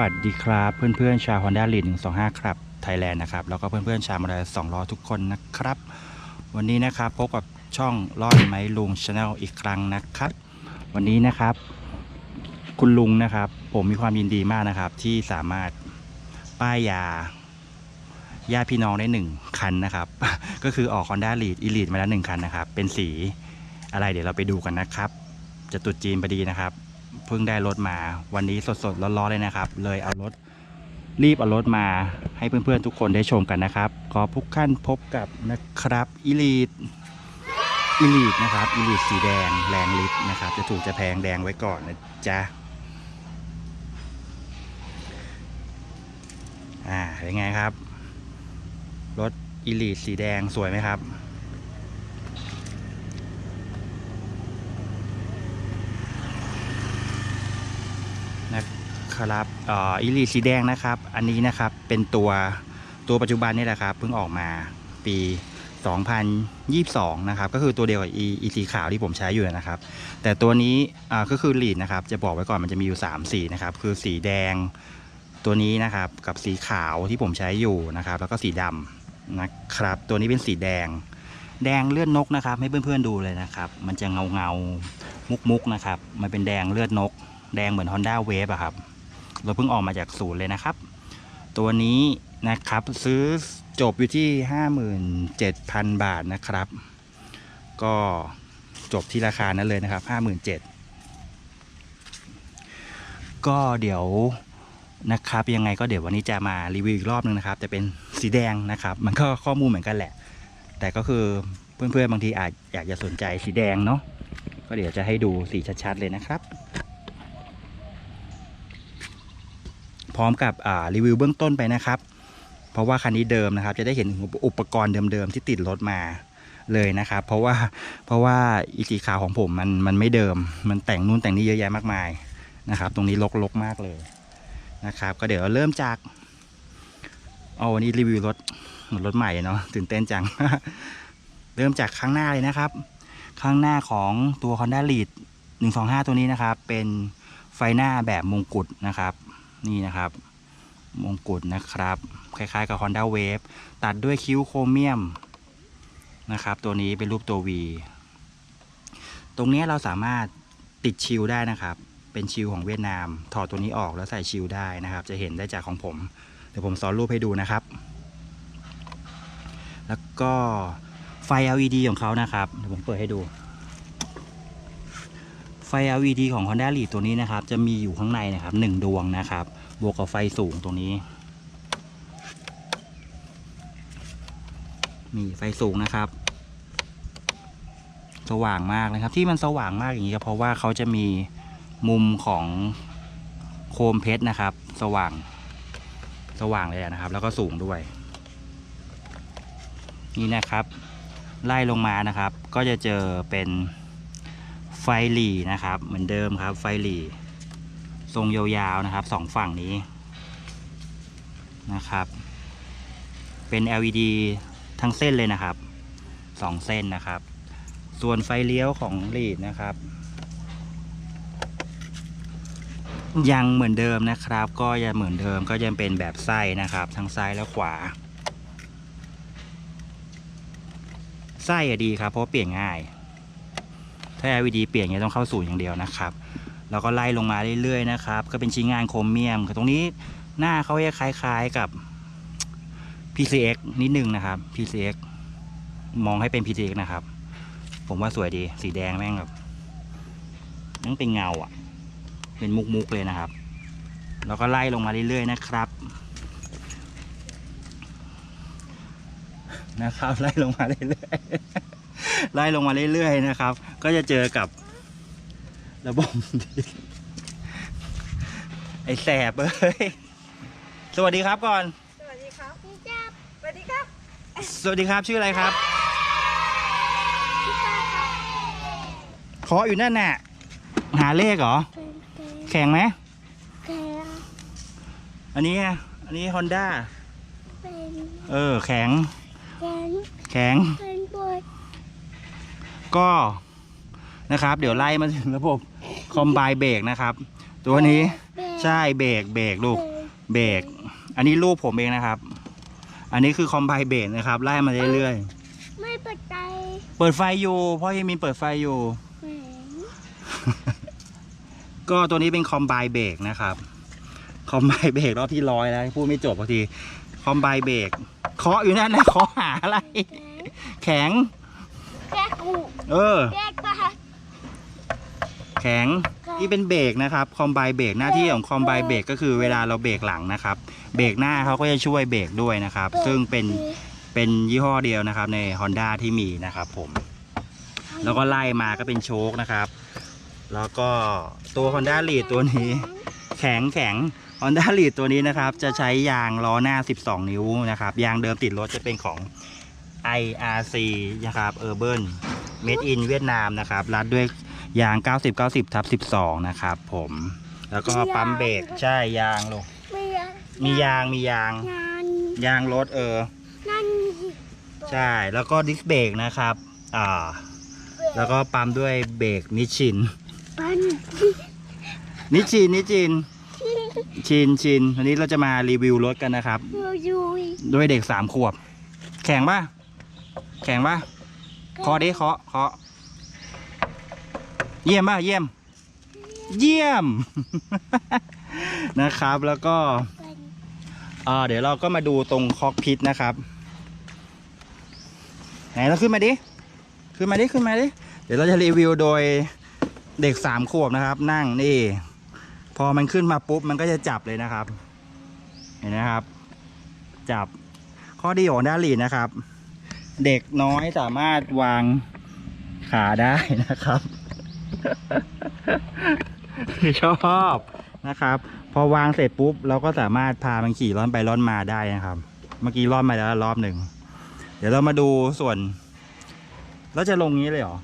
วัสดีครับเพื่อนๆชาว Honda l e a d 125 ครับไทยแลนด์นะครับแล้วก็เพื่อนๆชาวมอเตอร์ไซค์สองล้อทุกคนนะครับ วันนี้นะครับพบกับช่องลอดไม้ลุงชาแนลอีกครั้งนะครับ วันนี้นะครับ คุณลุงนะครับ ผมมีความยินดีมากนะครับ ที่สามารถป้ายยาญาติพี่น้องได้หนึ่งคันนะครับ ก็คือออก Honda l e a d Elite มาแล้วหนึ่งคันนะครับ เป็นสีอะไรเดี๋ยวเราไปดูกันนะครับ จะตุดจีนพอดีนะครับ เพิ่งได้รถมา วันนี้สดๆร้อนๆเลยนะครับ เลยเอารถรีบเอารถมาให้เพื่อนๆทุกคนได้ชมกันนะครับ ขอทุกขั้นพบกับนะครับอีลีดอีลีดนะครับอีลีดสีแดงแรงลิตนะครับ จะถูกจะแพงแดงไว้ก่อนนะจ๊ะอ่าเป็นไงครับ รถอีลีดสีแดงสวยไหมครับ นะ ครับอ่ออีลีสีแดงนะครับ อันนี้นะครับเป็นตัวตัวปัจจุบันนี่แหละครับเพิ่งออกมาปี 2022 นะครับ ก็คือตัวเดียวกับอีสีขาวที่ผมใช้อยู่นะครับ แต่ตัวนี้ก็คือลีดนะครับ จะบอกไว้ก่อนมันจะมีอยู่ 3 สีนะครับ คือสีแดงตัวนี้นะครับ กับสีขาวที่ผมใช้อยู่นะครับ แล้วก็สีดำนะครับ ตัวนี้เป็นสีแดง แดงเลือดนกนะครับ ให้เพื่อนๆดูเลยนะครับ มันจะเงาเงามุกมุกๆนะครับ มันเป็นแดงเลือดนก แดงเหมือน Honda Wave อะครับ เราเพิ่งออกมาจากศูนย์เลยนะครับ ตัวนี้นะครับซื้อจบอยู่ที่ 57,000 บาทนะครับ ก็จบที่ราคานั้นเลยนะครับ 57,000 ก็เดี๋ยวนะครับ ยังไงก็เดี๋ยววันนี้จะมารีวิวอีกรอบนึงนะครับแต่เป็นสีแดงนะครับ มันก็ข้อมูลเหมือนกันแหละ แต่ก็คือเพื่อนๆบางทีอาจอยากจะสนใจสีแดงเนาะก็เดี๋ยวจะให้ดูสีชัดๆเลยนะครับ พร้อมกับรีวิวเบื้องต้นไปนะครับ เพราะว่าคันนี้เดิมนะครับ จะได้เห็นอุปกรณ์เดิมๆที่ติดรถมาเลยนะครับ เพราะว่าเพราะว่าอีสีขาวของผมมันมันไม่เดิม มันแต่งนู่นแต่งนี่เยอะแยะมากมายนะครับ ตรงนี้ลกๆมากเลยนะครับ ก็เดี๋ยวเริ่มจากเอาวันนี้รีวิวรถเหมือนรถใหม่เนาะตื่นเต้นจัง เริ่มจากข้างหน้าเลยนะครับ ข้างหน้าของตัว Honda Lead 125 ตัวนี้นะครับ เป็นไฟหน้าแบบมงกุฎนะครับ นี่นะครับ มงกุฎนะครับ คล้ายๆกับ Honda Wave ตัดด้วยคิ้วโครเมียมนะครับ ตัวนี้เป็นรูปตัว V ตรงนี้เราสามารถติดชิลได้นะครับ เป็นชิลของเวียดนาม ถอดตัวนี้ออกแล้วใส่ชิลได้นะครับ จะเห็นได้จากของผม เดี๋ยวผมซ้อนรูปให้ดูนะครับ แล้วก็ไฟ LED ของเขานะครับ เดี๋ยวผมเปิดให้ดู ไฟ LED ของ Honda Lead ตัวนี้นะครับ จะมีอยู่ข้างในนะครับหนึ่งดวงนะครับ บวกกับไฟสูงตรงนี้ มีไฟสูงนะครับ สว่างมากนะครับ ที่มันสว่างมากอย่างนี้ก็เพราะว่าเขาจะมีมุมของโคมเพชรนะครับ สว่างสว่างเลยนะครับ แล้วก็สูงด้วย นี่นะครับ ไล่ลงมานะครับ ก็จะเจอเป็น ไฟหลีนะครับ เหมือนเดิมครับ ไฟหลีทรงยาวๆนะครับสองฝั่งนี้นะครับ เป็น LED ทั้งเส้นเลยนะครับสองเส้นนะครับ ส่วนไฟเลี้ยวของหลีดนะครับ ยังเหมือนเดิมนะครับ ก็ยังเหมือนเดิมก็ยังเป็นแบบไส้นะครับ ทั้งซ้ายและขวาไส้อะดีครับเพราะเปลี่ยนง่าย ถ้า LED เปลี่ยนเนี่ยต้องเข้าศูนย์อย่างเดียวนะครับแล้วก็ไล่ลงมาเรื่อยๆนะครับ ก็เป็นชิ้นงานโครเมียมตรงนี้หน้าเขาจะคล้ายๆกับ PCX นิดนึงนะครับ PCX มองให้เป็น PCX นะครับ ผมว่าสวยดีสีแดงแม่งแบบนั่งเป็นเงาอะ เป็นมุกๆเลยนะครับ แล้วก็ไล่ลงมาเรื่อยๆนะครับ นะครับไล่ลงมาเรื่อยๆ ไล่ลงมาเรื่อยๆนะครับ ก็จะเจอกับระบบไอ้แสบเอ้ยสวัสดีครับก่อน สวัสดีครับพี่จับสวัสดีครับ สวัสดีครับชื่ออะไรครับพี่ตาครับเคาะอยู่นั่นน่ะ หาเลขเหรอเป็นเป็นแข่งไหมแกงอันนี้อะอันนี้ฮอนด้าเป็นเออ แข็งแกงแข็งเป็นบด ก็นะครับ เดี๋ยวไล่มาถึงระบบคอมไบเบรกนะครับ ตัวนี้เป็นใช่เบรกเบรกลูกเป็นเบรกอันนี้รูปผมเองนะครับ อันนี้คือคอมไบเบรกนะครับ ไล่มาเรื่อยไม่เปิดใจๆเปิดไฟอยู่พ่อเฮมินเปิดไฟอยู่แหวนก็ตัวนี้เป็นคอมไบเบรกนะครับคอมไบเบรกรอบที่ร้อยแล้วพูดไม่จบพอทีคอมไบเบรกเคาะอยู่นั่นนะเคาะหาอะไร แข็ง แก้กูเออ แก้ปะแข็งที่เป็นเบรกนะครับคอมไบเบรกหน้าที่ของคอมไบเบรกก็คือเวลาเราเบรกหลังนะครับ เบรกหน้าเขาก็จะช่วยเบรกด้วยนะครับ ซึ่งเป็นเป็นยี่ห้อเดียวนะครับ ใน Honda ที่มีนะครับ ผม แล้วก็ไล่มาก็เป็นโชคนะครับ แล้วก็ตัว Honda Lead ตัวนี้ แข็งแข็ง Honda Lead ตัวนี้นะครับ จะใช้ยางล้อหน้า 12 นิ้วนะครับ ยางเดิมติดรถจะเป็นของ IRC นะครับ Urban Made in เวียดนามนะครับ รัดด้วยยาง 90 90ทับ12 นะครับผม แล้วก็ปั๊มเบรกใช่ยางลูกไม่ยามียางมียางงานยางรถเออ นั่นใช่ แล้วก็ดิสเบรกนะครับ อ่า แล้วก็ปั๊มด้วยเบรกนิชชินปันนิชชินนิชชิน ชินชินวันนี้เราจะมารีวิวรถกันนะครับยูยุยด้วยเด็กสามขวบ แข็งป่ะแข็งป่ะเคาะดิเคาะเคาะเยี่ยมป่ะเยี่ยม เยี่ยม นะครับแล้วก็ปันอ่าเดี๋ยวเราก็มาดูตรงคอกพิทนะครับ ไหนเราขึ้นมาดิ ขึ้นมาดิ ขึ้นมาดิ เดี๋ยวเราจะรีวิวโดยเด็กสามขวบนะครับ นั่งนี่ พอมันขึ้นมาปุ๊บมันก็จะจับเลยนะครับ เห็นนะครับ จับข้อดีของด้านลีดนะครับ เด็กน้อยสามารถวางขาได้นะครับชอบนะครับ พอวางเสร็จปุ๊บ เราก็สามารถพามันขี่ร่อนไปร่อนมาได้นะครับ เมื่อกี้ร่อนมาแล้วรอบหนึ่ง เดี๋ยวเรามาดูส่วน เราจะลงนี้เลยเหรอ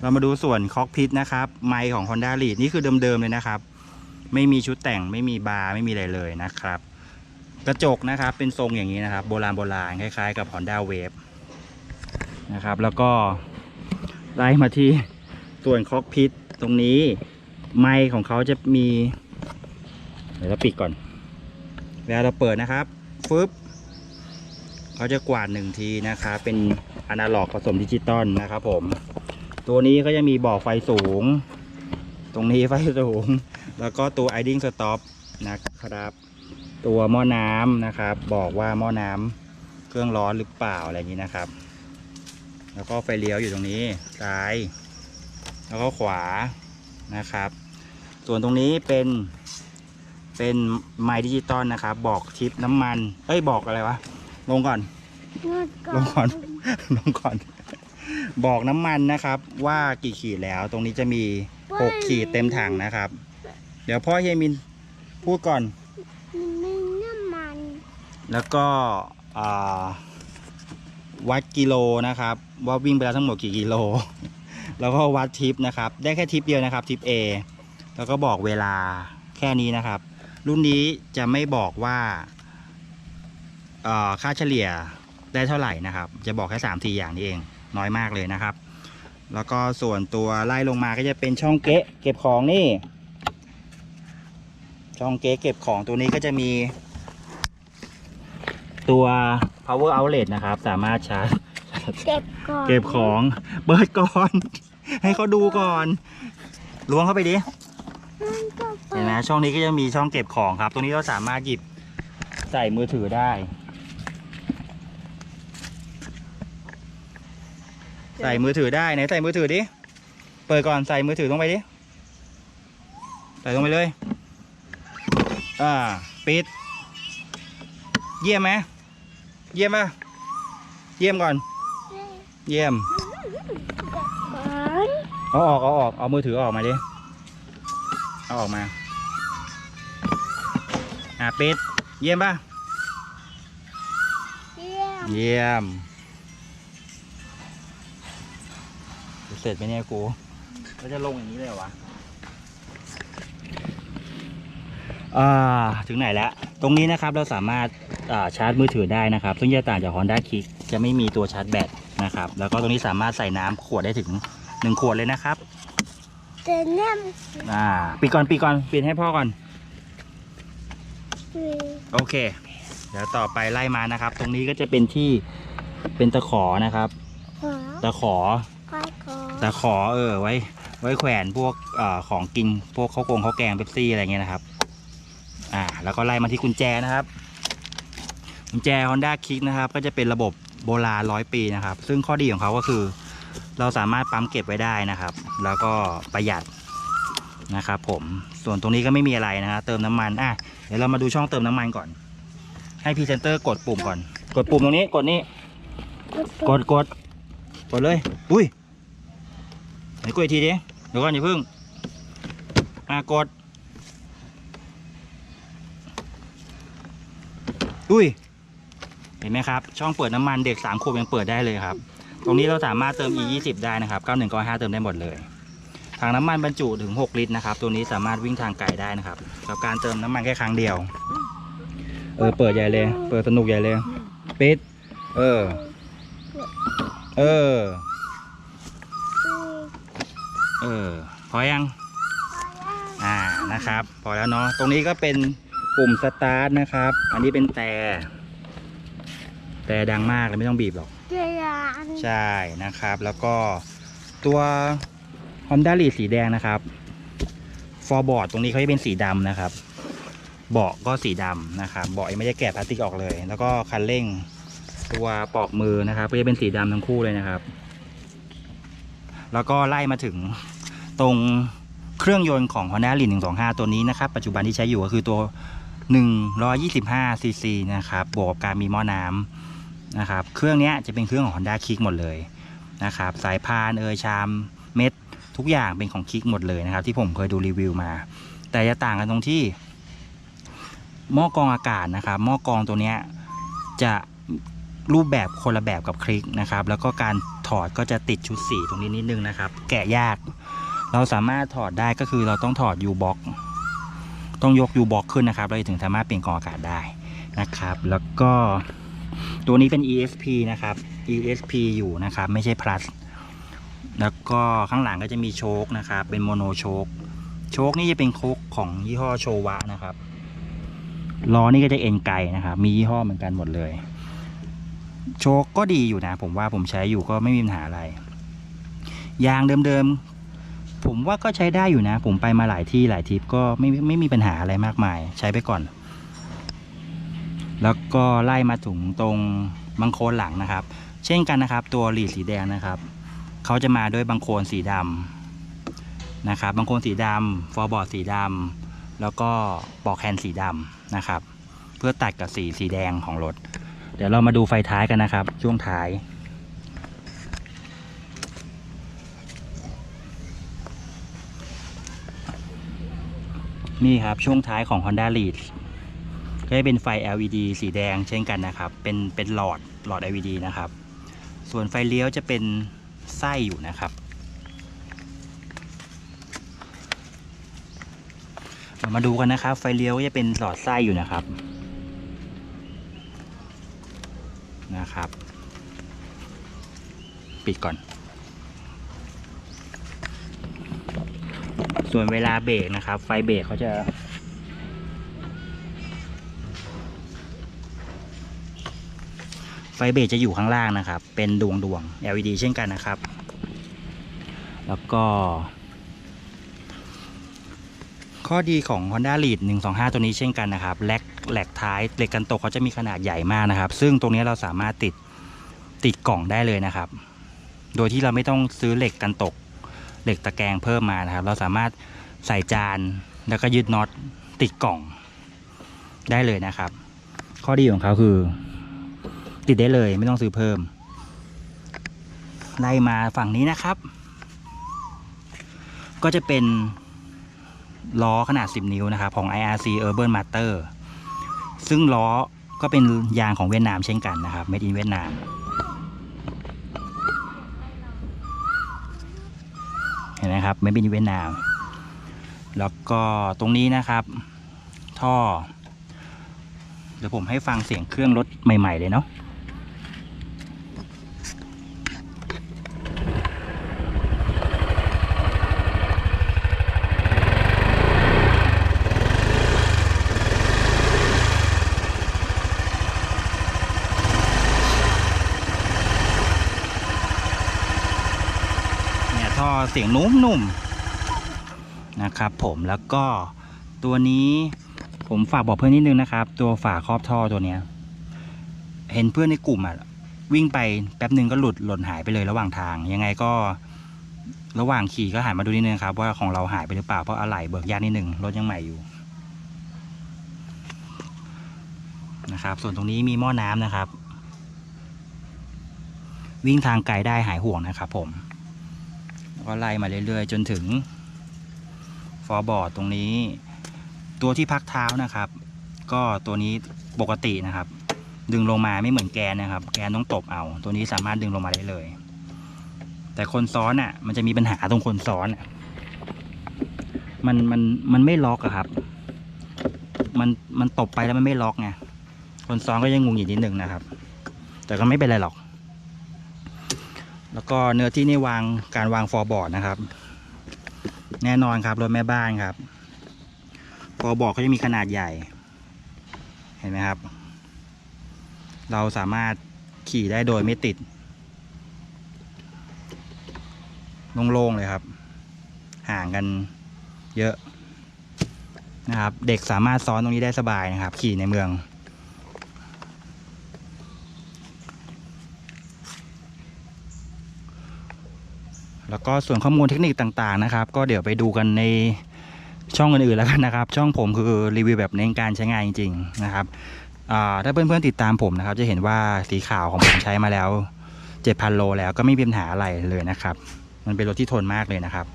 เรามาดูส่วนคอกพิทนะครับ ไมค์ของ Honda Lead นี่คือเดิมๆเลยนะครับ ไม่มีชุดแต่งไม่มีบาร์ไม่มีอะไรเลยนะครับ กระจกนะครับเป็นทรงอย่างนี้นะครับ โบราณโบราณคล้ายๆ กับ Honda Wave นะครับ แล้วก็ไล่มาที่ส่วนคอกพิทตรงนี้ ไมค์ของเขาจะมี เดี๋ยวเราปิดก่อนเวลาเราเปิดนะครับฟึบเขาจะกวาดหนึ่งทีนะครับเป็นอนาล็อกผสมดิจิตอลนะครับผม ตัวนี้ก็จะมีบอกไฟสูง ตรงนี้ไฟสูง แล้วก็ตัว idling stop นะครับ ตัวหม้อน้ำนะครับ บอกว่าหม้อน้ำเครื่องร้อนหรือเปล่าอะไรอย่างนี้นะครับ แล้วก็ไฟเลี้ยวอยู่ตรงนี้ซ้าย แล้วก็ขวานะครับ ส่วนตรงนี้เป็น เป็นไมค์ดิจิตอลนะครับ บอกทิปน้ำมัน เอ้ยบอกอะไรวะลงก่อนลงก่อนลงก่อน บอกน้ำมันนะครับ ว่ากี่ขีดแล้วตรงนี้จะมีหกขีดเต็มถังนะครับ เดี๋ยวพ่อเฮมินพูดก่อนมีน้ำมัน แล้วก็วัดกิโลนะครับ ว่าวิ่งไปแล้วทั้งหมดกี่กิโล แล้วก็วัดทิปนะครับ ได้แค่ทิปเดียวนะครับทิป A แล้วก็บอกเวลาแค่นี้นะครับ รุ่นนี้จะไม่บอกว่าค่าเฉลี่ยได้เท่าไหร่นะครับ จะบอกแค่สามสี่อย่างนี้เอง น้อยมากเลยนะครับ แล้วก็ส่วนตัวไล่ลงมาก็จะเป็นช่องเก๊ะเก็บของนี่ ช่องเก๊ะเก็บของตัวนี้ก็จะมี ตัว power outlet นะครับ สามารถชาร์จ เก็บก่อนเก็บของเปิดก่อน ให้เขาดูก่อนล้วงเข้าไปดิ มันก็เปิเห็นไหมดช่องนี้ก็จะมีช่องเก็บของครับ ตรงนี้เราสามารถหยิบใส่มือถือได้ ใส่มือถือได้ไหนใส่มือถือดิ เปิดก่อนใส่มือถือลงไปดิ ใส่ลงไปเลย อ่า ปิด เยี่ยมไหมเยี่ยมป่ะเยี่ยมก่อน เยี่ยมก่อนเอาออกเอาออกเอามือถือออกมาดิเอาออกมาอะปิดเยี่ยมป่ะเยี่ยมเยี่ยมเสร็จไหมเนี่ยกูแล้วจะลงอย่างนี้เลยเหรอวะอ่าถึงไหนแล้ว ตรงนี้นะครับเราสามารถอ่า ชาร์จมือถือได้นะครับ ซึ่งจะต่างจาก Honda Kick จะไม่มีตัวชาร์จแบตนะครับ แล้วก็ตรงนี้สามารถใส่น้ำขวดได้ถึง 1 ขวดเลยนะครับแต่เนี่ยอ่าปิดก่อนปิดก่อนปิดให้พ่อก่อนสี่โอเค เดี๋ยวต่อไปไล่มานะครับ ตรงนี้ก็จะเป็นที่เป็นตะขอนะครับขอตะขอขอขอ ตะขอเออไว้ ไว้แขวนพวกเอ่อของกินพวกข้าวกงข้าวแกงเป๊ปซี่อะไรเงี้ยนะครับ อ่า แล้วก็ไล่มาที่กุญแจนะครับ กุญแจ Honda Kick นะครับ ก็จะเป็นระบบโบราณร้อยปีนะครับ ซึ่งข้อดีของเขาก็คือ เราสามารถปั๊มเก็บไว้ได้นะครับ แล้วก็ประหยัดนะครับผมส่วนตรงนี้ก็ไม่มีอะไรนะฮะเติมน้ำมันอะเดี๋ยวเรามาดูช่องเติมน้ำมันก่อน ให้พรีเซนเตอร์กดปุ่มก่อน กดปุ่มตรงนี้กดนี่กดกดกดเลย อุ้ยไหนกดอีกทีดิเดี๋ยวก่อนอย่าเพิ่งอะกด อุ้ย เห็นไหมครับ ช่องเปิดน้ำมันเด็กสามขวบยังเปิดได้เลยครับ ตรงนี้เราสามารถเติม e 2 0ได้นะครับ 91 95 เติมได้หมดเลย ถังน้ำมันบรรจุถึง 6 ลิตรนะครับ ตัวนี้สามารถวิ่งทางไกลได้นะครับกับการเติมน้ำมันแค่ครั้งเดียว เออ เปิดใหญ่เลย เปิดสนุกใหญ่เลย ปิด เออ เออสี่เออ พอยัง อ่า นะครับ พอแล้วเนาะ ตรงนี้ก็เป็นปุ่มสตาร์ทนะครับ อันนี้เป็นแต่ แต่ดังมากเลยไม่ต้องบีบหรอกเจียนใช่นะครับ แล้วก็ตัว Honda l e a d สีแดงนะครับ ฟอร์บอร์ดตรงนี้เขาจะเป็นสีดำนะครับ เบาะก็สีดำนะครับ เบาะยังไม่ได้แกะพลาสติกออกเลย แล้วก็คันเร่งตัวปอกมือนะครับ ก็จะเป็นสีดำทั้งคู่เลยนะครับ แล้วก็ไล่มาถึงตรงเครื่องยนต์ของ Honda l e a d 125 ตัวนี้นะครับ ปัจจุบันที่ใช้อยู่ก็คือตัว 125 cc นะครับ บวกกับการมีหม้อน้ำ นะครับ เครื่องนี้จะเป็นเครื่องของ Honda Kick หมดเลยนะครับ สายพานเอยชามเม็ดทุกอย่างเป็นของคิกหมดเลยนะครับ ที่ผมเคยดูรีวิวมา แต่จะต่างกันตรงที่ หม้อกรองอากาศนะครับ หม้อกรองตัวนี้จะรูปแบบคนละแบบกับคลิกนะครับ แล้วก็การถอดก็จะติดชุดสีตรงนี้นิดนึงนะครับ แกะยาก เราสามารถถอดได้ก็คือเราต้องถอด U box ต้องยก U box ขึ้นนะครับ เราถึงสามารถเปลี่ยนกรองอากาศได้นะครับ แล้วก็ ตัวนี้เป็น ESP นะครับ ESP อยู่นะครับ ไม่ใช่ plus แล้วก็ข้างหลังก็จะมีโชคนะครับ เป็นโมโนโชค โชคนี่จะเป็นโคกของยี่ห้อโชวะนะครับ ล้อนี่ก็จะเอ็นไกนะครับ มียี่ห้อเหมือนกันหมดเลย โชคก็ดีอยู่นะ ผมว่าผมใช้อยู่ก็ไม่มีปัญหาอะไร ยางเดิมๆ ผมว่าก็ใช้ได้อยู่นะ ผมไปมาหลายที่หลายทริปก็ไม่ไม่มีปัญหาอะไรมากมาย ใช้ไปก่อน แล้วก็ไล่มาถึงตรงบังโคลนหลังนะครับ เช่นกันนะครับ ตัวหลีดสีแดงนะครับเขาจะมาด้วยบังโคลนสีดำนะครับบังโคลนสีดำฟอร์บอร์ดสีดำแล้วก็ปอกแคนสีดำนะครับ เพื่อตัดกับสีสีแดงของรถ เดี๋ยวเรามาดูไฟท้ายกันนะครับ ช่วงท้ายนี่ครับช่วงท้ายของ Honda Lead ก็จะเป็นไฟ LED สีแดงเช่นกันนะครับ เป็นเป็นหลอดหลอด LED นะครับ ส่วนไฟเลี้ยวจะเป็นไส้อยู่นะครับเรามาดูกันนะครับ ไฟเลี้ยวจะเป็นหลอดไส้อยู่นะครับนะครับ ปิดก่อน ส่วนเวลาเบรกนะครับ ไฟเบรกเขาจะ ฟเบรจะอยู่ข้างล่างนะครับ เป็นดวงดวง LED เช่นกันนะครับ แล้วก็ ข้อดีของ Honda Lead 125 ตัวนี้เช่นกันนะครับแลกแหลกท้ายเหล็กกันตกเขาจะมีขนาดใหญ่มากนะครับ ซึ่งตรงนี้เราสามารถติดติดกล่องได้เลยนะครับ โดยที่เราไม่ต้องซื้อเหล็กกันตก เหล็กตะแกรงเพิ่มมานะครับ เราสามารถใส่จานแล้วก็ยึดน็อตติดกล่องได้เลยนะครับ ข้อดีของเขาคือ ติดได้เลย ไม่ต้องซื้อเพิ่ม ไล่มาฝั่งนี้นะครับ ก็จะเป็นล้อขนาด 10 นิ้วนะครับ ของ IRC Urban Master ซึ่งล้อก็เป็นยางของเวียดนามเช่นกันนะครับ Made in เวียดนามเห็นไหมครับ Made in เวียดนาม แล้วก็ตรงนี้นะครับ ท่อ เดี๋ยวผมให้ฟังเสียงเครื่องรถใหม่ ๆ เลยเนาะ เสียงนุ่มๆนะครับผมแล้วก็ตัวนี้ผมฝากบอกเพื่อนนิดนึงนะครับ ตัวฝาครอบท่อตัวเนี้ย เห็นเพื่อนในกลุ่มอะวิ่งไปแป๊บหนึ่งก็หลุดหล่นหายไปเลยระหว่างทาง ยังไงก็ระหว่างขี่ก็หันมาดูนิดนึงครับ ว่าของเราหายไปหรือเปล่าเพราะอะไหล่เบิกยากนิดนึงรถยังใหม่อยู่นะครับ ส่วนตรงนี้มีหม้อน้ำนะครับ วิ่งทางไกลได้หายห่วงนะครับผม ก็ไล่มาเรื่อยๆ จนถึง ฟอร์บอร์ดตรงนี้ ตัวที่พักเท้านะครับ ก็ตัวนี้ปกตินะครับ ดึงลงมาไม่เหมือนแกนนะครับ แกนต้องตบเอา ตัวนี้สามารถดึงลงมาได้เลย แต่คนซ้อนอะ มันจะมีปัญหาตรงคนซ้อนอะมันมันมันไม่ล็อกอะครับ มันมันตบไปแล้วมันไม่ล็อกไงคนซ้อนก็ยังงงอยู่นิดนึงนะครับ แต่ก็ไม่เป็นไรหรอก แล้วก็เนื้อที่นี่วางการวางฟอร์บอร์ดนะครับ แน่นอนครับรถแม่บ้านครับฟอร์บอร์ดเขาจะมีขนาดใหญ่ เห็นไหมครับ เราสามารถขี่ได้โดยไม่ติดโล่งๆเลยครับ ห่างกันเยอะนะครับ เด็กสามารถซ้อนตรงนี้ได้สบายนะครับ ขี่ในเมือง แล้วก็ส่วนข้อมูลเทคนิคต่างๆนะครับ ก็เดี๋ยวไปดูกันในช่องอื่นๆแล้วกันนะครับ ช่องผมคือรีวิวแบบเน้นการใช้งานจริง ๆ นะครับถ้าเพื่อนๆติดตามผมนะครับ จะเห็นว่าสีขาวของผมใช้มาแล้ว 7,000 โลแล้วก็ไม่มีปัญหาอะไรเลยนะครับ มันเป็นรถที่ทนมากเลยนะครับ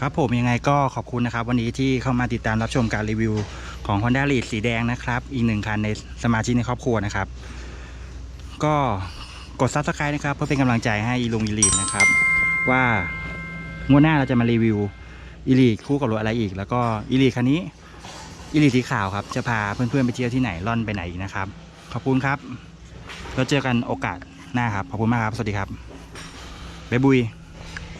ครับผมยังไงก็ขอบคุณนะครับ วันนี้ที่เข้ามาติดตามรับชมการรีวิวของ Honda l e a d สีแดงนะครับ อีกหนึ่งคันในสมาชิกในครอบครัวนะครับ ก็ กด Subscribe นะครับ เพื่อเป็นกำลังใจให้อีลุงอีลีดนะครับ ว่างวดหน้าเราจะมารีวิวอีลีดคู่กับรถอะไรอีก แล้วก็อีลีดคันนี้อีลีสีขาวครับ จะพาเพื่อนๆไปเที่ยวที่ไหนล่อนไปไหนอีกนะครับ ขอบคุณครับ แล้วเจอกันโอกาสหน้าครับ ขอบคุณมากครับ สวัสดีครับบ๊ายบุย